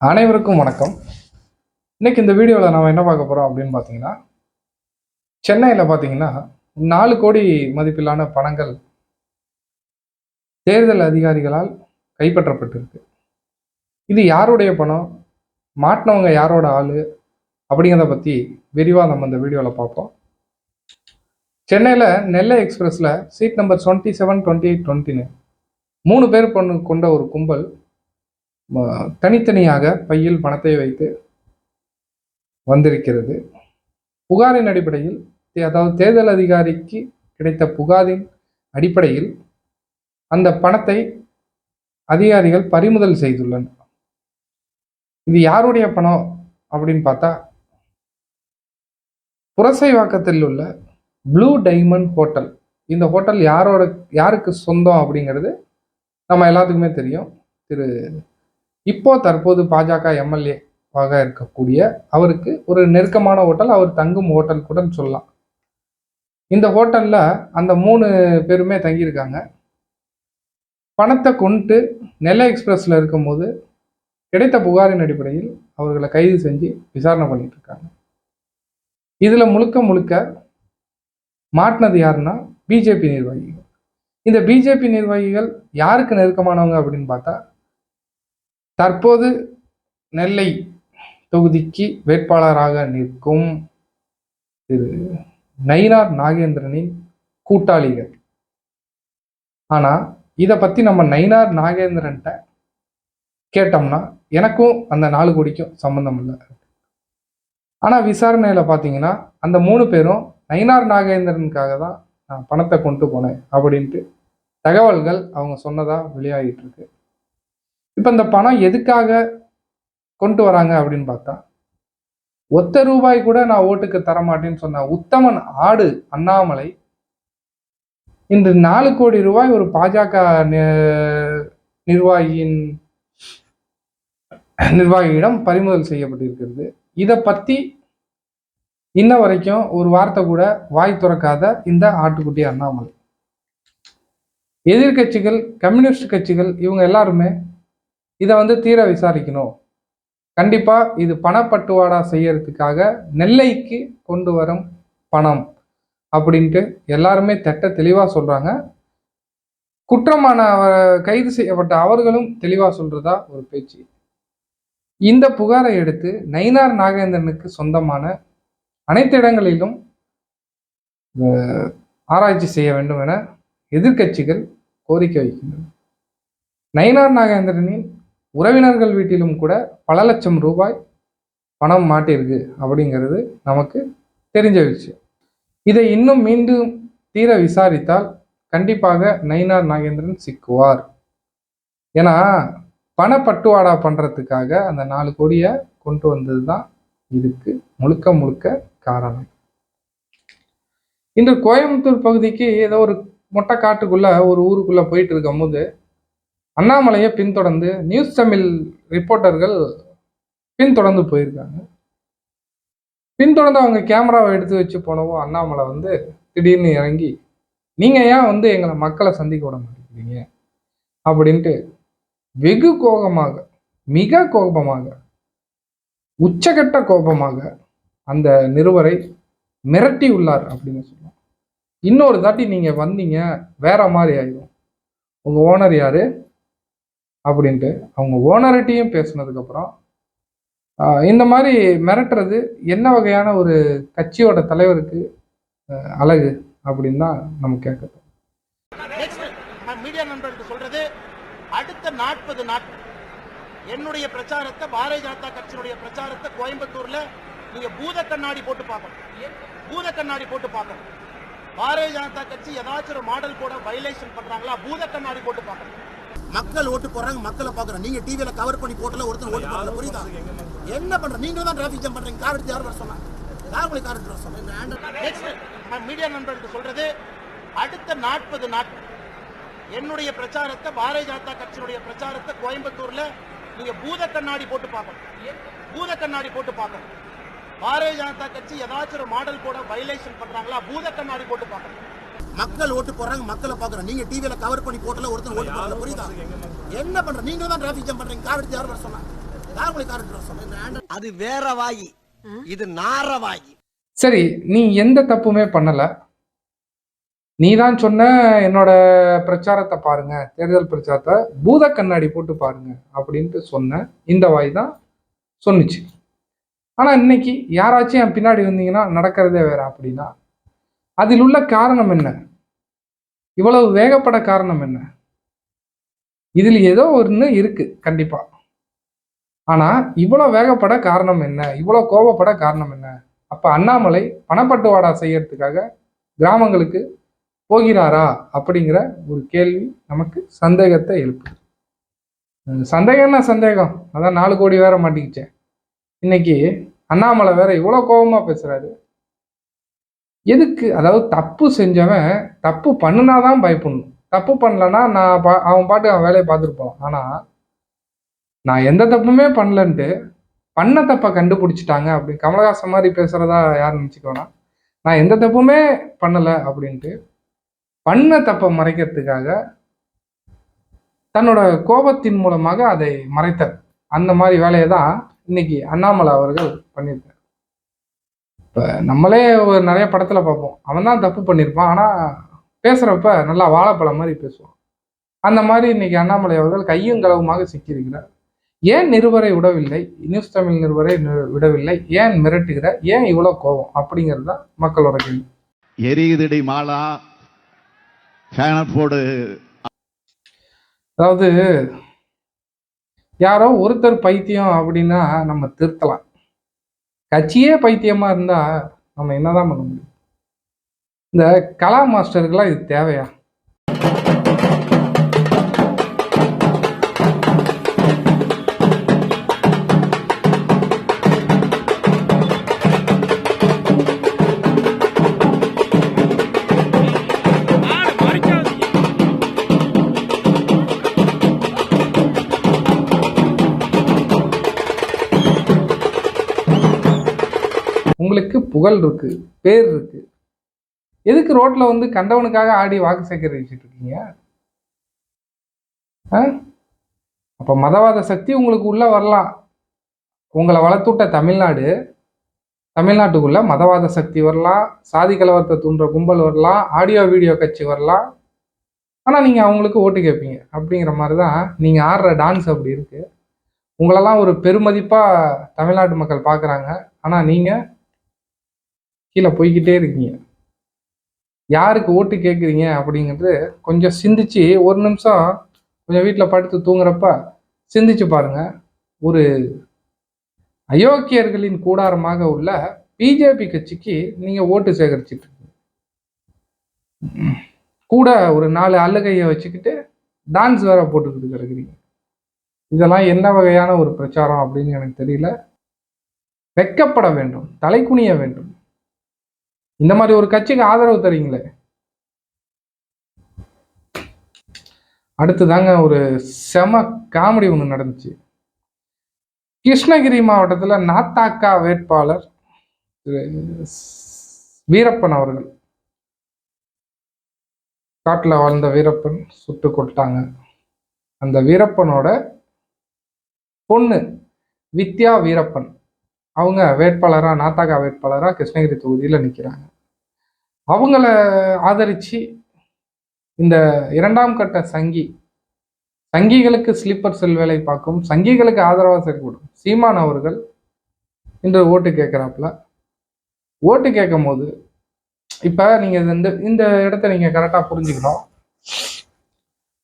அனைவருக்கும் வணக்கம். இன்னைக்கு இந்த வீடியோவில் நம்ம என்ன பார்க்க போகிறோம் அப்படின்னு பார்த்தீங்கன்னா சென்னையில் பார்த்தீங்கன்னா நாலு கோடி மதிப்பிலான பணங்கள் தேர்தல் அதிகாரிகளால் கைப்பற்றப்பட்டிருக்கு. இது யாருடைய பணம்? மாட்டினவங்க யாரோட ஆள்? அப்படிங்கிறத பற்றி விரிவாக நம்ம இந்த வீடியோவில் பார்ப்போம். சென்னையில் நெல்லை எக்ஸ்பிரஸில் seat number twenty seven twenty eight டுவெண்ட்டின்னு மூணு பேர் பொண்ணு கொண்ட ஒரு கும்பல் தனித்தனியாக பையில் பணத்தை வைத்து வந்திருக்கிறது. புகாரின் அடிப்படையில் அதாவது தேர்தல் அதிகாரிக்கு கிடைத்த புகாரின் அடிப்படையில் அந்த பணத்தை அதிகாரிகள் பறிமுதல் செய்துள்ளனர். இது யாருடைய பணம் அப்படின்னு பார்த்தா புரசைவாக்கத்தில் உள்ள ப்ளூ டைமண்ட் ஹோட்டல் இந்த ஹோட்டல் யாரோட யாருக்கு சொந்தம் அப்படிங்கிறது நம்ம எல்லாத்துக்குமே தெரியும். திரு இப்போ தற்போது பாஜக எம்எல்ஏ வாக இருக்கக்கூடிய அவருக்கு ஒரு நெருக்கமான ஹோட்டல் அவர் தங்கும் ஹோட்டல் கூட சொல்லலாம். இந்த ஹோட்டலில் அந்த மூணு பேருமே தங்கியிருக்காங்க. பணத்தை கொண்டு நெல்லை எக்ஸ்பிரஸில் இருக்கும்போது கிடைத்த புகாரின் அடிப்படையில் அவர்களை கைது செஞ்சு விசாரணை பண்ணிட்டு இருக்காங்க இதில் முழுக்க முழுக்க மாட்டினது யாருன்னா பிஜேபி நிர்வாகிகள். இந்த பிஜேபி நிர்வாகிகள் யாருக்கு நெருக்கமானவங்க அப்படின்னு பார்த்தா தற்போது நெல்லை தொகுதிக்கு வேட்பாளராக நிற்கும் திரு நயினார் நாகேந்திரனின் கூட்டாளிகள். ஆனா இதை பத்தி நம்ம நயினார் நாகேந்திரன்ட்ட கேட்டோம்னா எனக்கும் அந்த நாலு கோடிக்கும் சம்மந்தம் இல்லை. ஆனா விசாரணையில பாத்தீங்கன்னா அந்த மூணு பேரும் நயினார் நாகேந்திரனுக்காக தான் நான் பணத்தை கொண்டு போனேன் அப்படின்ட்டு தகவல்கள் அவங்க சொன்னதா வெளியாகிட்டு இருக்கு. இப்போ இந்த பணம் எதுக்காக கொண்டு வராங்க அப்படின்னு பார்த்தா ஒத்த ரூபாய் கூட நான் ஓட்டுக்கு தர மாட்டேன்னு சொன்ன உத்தமன் ஆடு அண்ணாமலை இன்று நாலு கோடி ரூபாய் ஒரு பாஜக நி- நிர்வாகியின் நிர்வாகியிடம் பறிமுதல் செய்யப்பட்டிருக்கிறது. இதை பத்தி இன்ன வரைக்கும் ஒரு வார்த்தை கூட வாய் துறக்காத இந்த ஆட்டுக்குட்டி அண்ணாமலை. எதிர்க்கட்சிகள் கம்யூனிஸ்ட் கட்சிகள் இவங்க எல்லாருமே இதை வந்து தீர விசாரிக்கணும். கண்டிப்பாக இது பணப்பட்டுவாடா செய்யறதுக்காக நெல்லைக்கு கொண்டு வரும் பணம் அப்படின்ட்டு எல்லாருமே திட்ட தெளிவாக சொல்கிறாங்க குற்றமான கைது செய்யப்பட்ட அவர்களும் தெளிவாக சொல்கிறதா ஒரு பேச்சு. இந்த புகாரை எடுத்து நயினார் நாகேந்திரனுக்கு சொந்தமான அனைத்து இடங்களிலும் ஆராய்ச்சி செய்ய வேண்டும் என எதிர்க்கட்சிகள் கோரிக்கை வைக்கின்றன. நயினார் நாகேந்திரனின் உறவினர்கள் வீட்டிலும் கூட பல லட்சம் ரூபாய் பணம் மாட்டியிருக்கு அப்படிங்கிறது நமக்கு தெரிஞ்ச விஷயம். இதை இன்னும் மீண்டும் தீர விசாரித்தால் கண்டிப்பாக நயினார் நாகேந்திரன் சிக்குவார். ஏன்னா பணப்பட்டுவாடா பண்ணுறதுக்காக அந்த நாலு கோடியை கொண்டு வந்தது தான் இதுக்கு முழுக்க முழுக்க காரணம். இன்று கோயம்புத்தூர் பகுதிக்கு ஏதோ ஒரு மொட்டை காட்டுக்குள்ளே ஒரு ஊருக்குள்ளே போயிட்டு இருக்கும்போது அண்ணாமலையை பின்தொடர்ந்து நியூஸ் தமிழ் ரிப்போர்ட்டர்கள் பின்தொடர்ந்து போயிருக்காங்க. பின்தொடர்ந்து அவங்க கேமராவை எடுத்து வச்சு போனவோ அண்ணாமலை வந்து திடீர்னு இறங்கி நீங்கள் ஏன் வந்து எங்களை மக்களை சந்திக்க விட மாட்டேங்கிறீங்க? அப்படின்ட்டு வெகு கோபமாக மிக கோபமாக உச்சகட்ட கோபமாக அந்த நிருபரை மிரட்டி உள்ளார் அப்படின்னு சொல்லலாம். இன்னொரு தாட்டி நீங்கள் வந்தீங்க வேற மாதிரி ஆயிடும் உங்கள் ஓனர் யாரு? அப்படின்ட்டு அவங்க ஓனர்கிட்டையும் பேசினதுக்கப்புறம் இந்த மாதிரி மிரட்டுறது என்ன வகையான ஒரு கட்சியோட தலைவருக்கு அழகு அப்படின்னு தான் நம்ம கேட்கறோம். நான் மீடியா நண்பர்களுக்கு சொல்றது அடுத்த நாற்பது நாட்கள் என்னுடைய பிரச்சாரத்தை பாரதிய ஜனதா கட்சியினுடைய பிரச்சாரத்தை கோயம்புத்தூர்ல நீங்க பூத கண்ணாடி போட்டு பார்க்கணும். பூத கண்ணாடி போட்டு பார்க்கணும். பாரதிய ஜனதா கட்சி ஏதாச்சும் ஒரு மாடல் கூட வயலேஷன் பண்றாங்களா பூத கண்ணாடி போட்டு பார்க்கணும். மக்கள் ஓட்டு போடுறாங்க மக்களை பார்க்குறோம் நீங்க டிவியில் கவர் பண்ணி போட்டல ஒருத்தர் ஓட்டு போடல புரியுதா? என்ன பண்ற நீங்க தான் டிராபிக் ஜாம் பண்றீங்க. கார் எடுத்து யார் வர சொன்னாங்க? யார் உங்களை கார் எடுத்து வர சொன்னாங்க? நெக்ஸ்ட் நான் மீடியா நண்பர்களுக்கு சொல்றது அடுத்த நாற்பது நாட்கள் என்னுடைய பிரச்சாரத்தை பாரதிய ஜனதா கட்சியினுடைய பிரச்சாரத்தை கோயம்புத்தூர்ல நீங்க பூத கண்ணாடி போட்டு பார்க்கணும். பூத கண்ணாடி போட்டு பார்க்கணும். பாரதிய ஜனதா கட்சி ஏதாச்சும் ஒரு மாடல் கூட வயலேஷன் பண்றாங்களா பூத கண்ணாடி போட்டு பார்க்கணும். மக்கள் ஓட்டு போடுறாங்க மக்களை பாக்குறோம் நீங்க டிவில கவர் பண்ணி போட்டல ஒருத்தர் ஓட்டு போடல. புரியுதா? என்ன பண்ற? நீங்க தான் டிராபிக் ஜாம் பண்றீங்க. கார் எடுத்து யார் வர சொன்னா? அது வேற வாயி. இது நார வாயி. சரி நீ எந்த தப்புமே பண்ணல. நீ தான் சொன்ன என்னோட பிரச்சாரத்தை பாருங்க. தேர்தல் பிரச்சாரத்தை பூத கண்ணாடி போட்டு பாருங்க அப்படின்ட்டு சொன்ன இந்த வாய் தான் சொன்னுச்சு. ஆனா இன்னைக்கு யாராச்சும் என் பின்னாடி வந்தீங்கன்னா நடக்கிறதே வேற அப்படின்னா அதில் உள்ள காரணம் என்ன? இவ்வளவு வேகப்பட காரணம் என்ன? இதில் ஏதோ ஒன்று இருக்கு கண்டிப்பா. ஆனால் இவ்வளோ வேகப்பட காரணம் என்ன? இவ்வளோ கோபப்பட காரணம் என்ன? அப்போ அண்ணாமலை பணப்பட்டுவாடா செய்யறதுக்காக கிராமங்களுக்கு போகிறாரா? அப்படிங்கிற ஒரு கேள்வி நமக்கு சந்தேகத்தை எழுப்புது. சந்தேகம்னா சந்தேகம் அதான் நாலு கோடி வேற மாட்டிக்கிச்சேன் இன்னைக்கு அண்ணாமலை வேற இவ்வளோ கோபமாக பேசுறாரு. எதுக்கு? அதாவது தப்பு செஞ்சவன் தப்பு பண்ணுனாதான் பயப்படணும். தப்பு பண்ணலன்னா நான் பா அவன் பாட்டு அவன் வேலையை பார்த்துருப்பான். ஆனால் நான் எந்த தப்புமே பண்ணலன்ட்டு பண்ண தப்பை கண்டுபிடிச்சிட்டாங்க அப்படி கமலஹாசன் மாதிரி பேசுகிறதா யார் நினச்சிக்கோனா நான் எந்த தப்புமே பண்ணலை அப்படின்ட்டு பண்ண தப்பை மறைக்கிறதுக்காக தன்னோட கோபத்தின் மூலமாக அதை மறைத்தார் அந்த மாதிரி வேலையை தான் இன்னைக்கு அண்ணாமலை அவர்கள் பண்ணியிருக்கார். இப்போ நம்மளே ஒரு நிறைய படத்துல பார்ப்போம். அவன் தான் தப்பு பண்ணியிருப்பான். ஆனால் பேசுறப்ப நல்லா வாழைப்பழம் மாதிரி பேசுவான். அந்த மாதிரி இன்னைக்கு அண்ணாமலை அவர்கள் கையும் களவுமாக சிக்கியிருக்கிறார். ஏன் நிருபரை விடவில்லை? நியூஸ் தமிழ் நிருபரை நி- விடவில்லை. ஏன் மிரட்டுகிற ஏன் இவ்வளோ கோபம்? அப்படிங்கிறது தான் மக்களோட கேள்வி. எரியுதடி மாலா போடு. அதாவது யாரோ ஒருத்தர் பைத்தியம் அப்படின்னா நம்ம திருத்தலாம். கட்சியே பைத்தியமா இருந்தால் நம்ம என்னதான் பண்ண முடியும்? இந்த கலா மாஸ்டருக்கெல்லாம் இது தேவையா? புகழ் இருக்கு பேர் இருக்கு. எதுக்கு ரோட்ல வந்து கண்டவனுக்காக ஆடி வாக்கு சேகரிச்சுட்டு இருக்கீங்க? ஆ? அப்ப மதவாத சக்தி உங்களுக்கு உள்ள வரலாம். உங்களை வளர்த்துட்ட தமிழ்நாடு தமிழ்நாட்டுக்குள்ள மதவாத சக்தி வரலாம் சாதி கலவரத்தை தூண்டுற கும்பல் வரலாம் ஆடியோ வீடியோ கட்சி வரலாம். ஆனால் நீங்கள் அவங்களுக்கு ஓட்டு கேட்பீங்க அப்படிங்கிற மாதிரி தான் நீங்கள் ஆடுற டான்ஸ் அப்படி இருக்குது உங்களெல்லாம் ஒரு பெருமதிப்பாக தமிழ்நாட்டு மக்கள் பார்க்குறாங்க. ஆனால் நீங்கள் கீழே போய்கிட்டே இருக்கீங்க. யாருக்கு ஓட்டு கேட்குறீங்க அப்படிங்கிறது கொஞ்சம் சிந்திச்சு ஒரு நிமிஷம் கொஞ்சம் வீட்டில் படுத்து தூங்குறப்ப சிந்திச்சு பாருங்க. ஒரு அயோக்கியர்களின் கூடாரமாக உள்ள பிஜேபி கட்சிக்கு நீங்க ஓட்டு சேகரிச்சிட்டு இருக்கீங்க. கூட ஒரு நாலு அல்லுகையை வச்சுக்கிட்டு டான்ஸ் வேற போட்டுக்கிட்டு கிடக்குறீங்க. இதெல்லாம் என்ன வகையான ஒரு பிரச்சாரம் அப்படின்னு எனக்கு தெரியல. வெட்கப்பட வேண்டும் தலைக்குனிய வேண்டும். இந்த மாதிரி ஒரு கட்சிக்கு ஆதரவு தரீங்களே? அடுத்துதாங்க ஒரு செம காமெடி ஒன்று நடந்துச்சு. கிருஷ்ணகிரி மாவட்டத்தில் நாத்தாக்கா வேட்பாளர் வீரப்பன் அவர்கள். காட்டில் வாழ்ந்த வீரப்பன் சுட்டு கொட்டாங்க அந்த வீரப்பனோட பொண்ணு வித்யா வீரப்பன். அவங்க வேட்பாளராக நாத்தாக்கா வேட்பாளராக கிருஷ்ணகிரி தொகுதியில் நிற்கிறாங்க அவங்கள ஆதரித்து இந்த இரண்டாம் கட்ட சங்கி சங்கிகளுக்கு ஸ்லீப்பர் செல் வேலை பார்க்கும் சங்கிகளுக்கு ஆதரவாக செயல்படும் சீமான் அவர்கள் இன்று ஓட்டு கேட்குறாப்புல. ஓட்டு கேட்கும் போது இப்போ நீங்கள் இந்த இந்த இடத்த நீங்கள் கரெக்டாக புரிஞ்சுக்கணும்.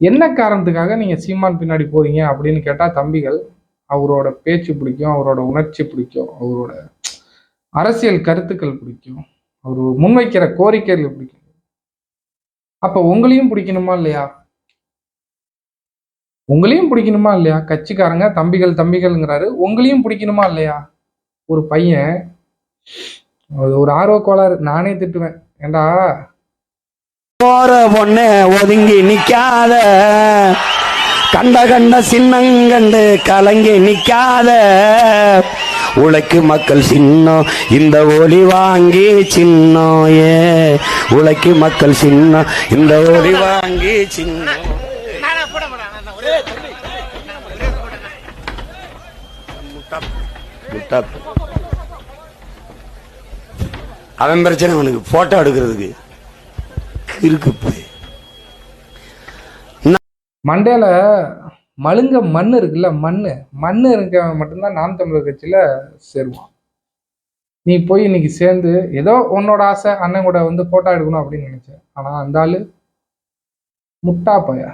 என்ன காரணத்துக்காக நீங்கள் சீமான் பின்னாடி போறீங்க அப்படின்னு கேட்டால் தம்பிகள் அவரோட பேச்சு பிடிக்கும் அவரோட உணர்ச்சி பிடிக்கும் அவரோட அரசியல் கருத்துக்கள் பிடிக்கும் அவர் முன்வைக்கிற கோரிக்கைகள் பிடிக்கும். அப்ப உங்களையும் பிடிக்கணுமா இல்லையா? உங்களையும் பிடிக்கணுமா இல்லையா? கட்சிக்காரங்க தம்பிகள் தம்பிகள்ங்கிறாரு உங்களையும் பிடிக்கணுமா இல்லையா? ஒரு பையன் ஒரு ஆர்வ கோளாறு நானே திட்டுவேன். ஏண்டா? போற பொண்ணு ஒதுங்கி நிக்காத. கண்ட கண்ட சின்னங்கண்டு கலங்கி நிக்காத. உழைக்கு மக்கள் சின்னம் இந்த ஒளி வாங்கி சின்னம் ஏ. உழைக்கு மக்கள் சின்னம் இந்த ஒளி வாங்கி சின்னம். அவன் பிரச்சனை அவனுக்கு போட்டோ எடுக்கிறதுக்கு. இருக்கு போய். மண்டையில் மழுங்க மண் இருக்குல்ல மண். மண் இருக்கவன் மட்டும்தான் நாம் தமிழர் கட்சியில் சேருவான். நீ போய் இன்னைக்கு சேர்ந்து ஏதோ உன்னோட ஆசை அண்ணன் கூட வந்து ஃபோட்டோ எடுக்கணும் அப்படின்னு நினச்சேன். ஆனால் அந்த ஆள் முட்டா பைய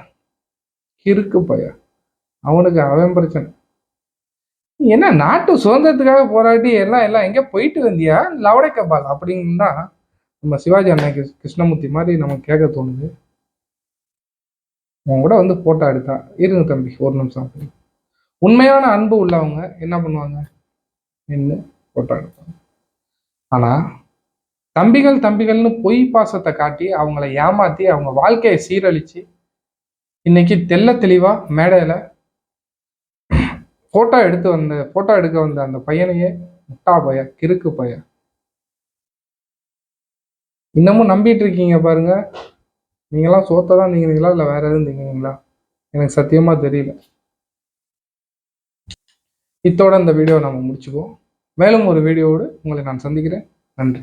கிறுக்கு பைய. அவனுக்கு அவன் பிரச்சனை. என்ன நாட்டு சுதந்திரத்துக்காக போராடி எல்லாம் எல்லாம் எங்கே போயிட்டு வந்தியா? லவடை கபால் அப்படின்னு தான் நம்ம சிவாஜி அண்ணன் கிருஷ்ணமூர்த்தி மாதிரி நமக்கு கேட்க தோணுது. உன் கூட வந்து ஃபோட்டோ எடுத்தான் இருங்க தம்பி ஒரு நிமிஷம். உண்மையான அன்பு உள்ளவங்க என்ன பண்ணுவாங்க? நின்று ஃபோட்டோ எடுப்பாங்க. ஆனால் தம்பிகள் தம்பிகள்னு பொய் பாசத்தை காட்டி அவங்கள ஏமாத்தி அவங்க வாழ்க்கையை சீரழித்து இன்னைக்கு தெள்ள தெளிவாக மேடையில் ஃபோட்டோ எடுத்து வந்த ஃபோட்டோ எடுக்க வந்த அந்த பையனையே முட்டா பய கிறுக்கு பய. இன்னமும் நம்பிட்டு இருக்கீங்க பாருங்க. நீங்களாம் சோத்தை தான் நீங்கிறீங்களா இல்லை வேற எதுவும் நீங்கிறீங்களா எனக்கு சத்தியமா தெரியல. இத்தோட இந்த வீடியோ நம்ம முடிச்சுக்குவோம். மேலும் ஒரு வீடியோவோடு உங்களை நான் சந்திக்கிறேன். நன்றி.